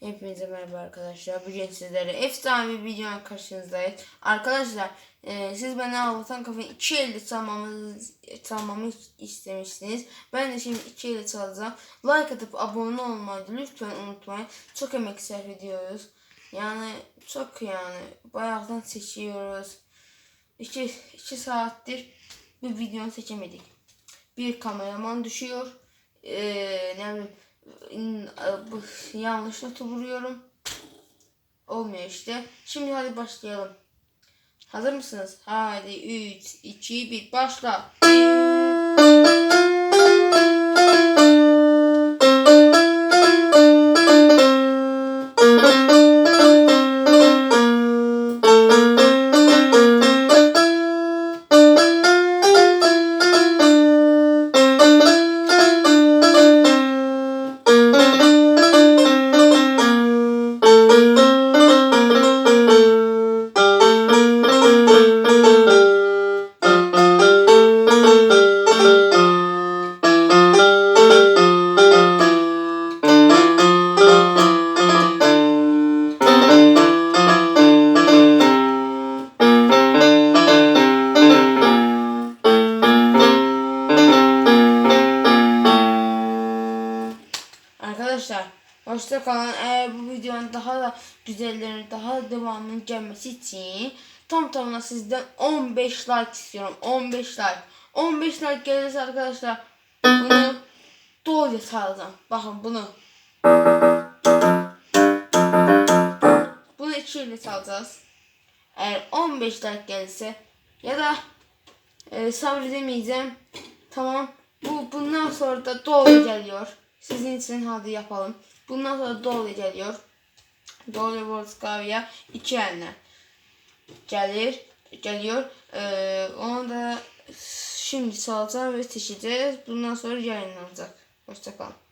Hepinize merhaba arkadaşlar. Bugün sizlere efsane bir videonun karşınızdayız. Arkadaşlar e, siz bana Allah'tan kafayı iki elde çalmamı, istemişsiniz. Ben de şimdi iki elde çalacağım. Like atıp abone olmayı lütfen unutmayın. Çok emek sarf ediyoruz. Yani çok yani bayağıdan seçiyoruz. İki, iki saattir bir videonu seçemedik. Bir kameraman düşüyor. Ee, ne bileyim in- bu- yanlış notu vuruyorum. Olmuyor işte. Şimdi hadi başlayalım. Hazır mısınız? Hadi 3, 2, 1 başla. Arkadaşlar hoşça kalın. Eğer bu videonun daha da güzelleri, daha da devamının gelmesi için tam tamına sizden 15 like istiyorum. 15 like. 15 like gelirse arkadaşlar bunu doğru sağlayacağım. Bakın bunu. Bunu iki ile salacağız. Eğer 15 like gelirse ya da e, sabredemeyeceğim. Tamam. Bu bundan sonra da doğru geliyor. Sizin için hadi yapalım. Bundan sonra doğru geliyor. Doğru Volskavya iki eline gelir geliyor. Ee, onu da şimdi salacağım ve seçeceğiz. Bundan sonra yayınlanacak. Hoşçakalın.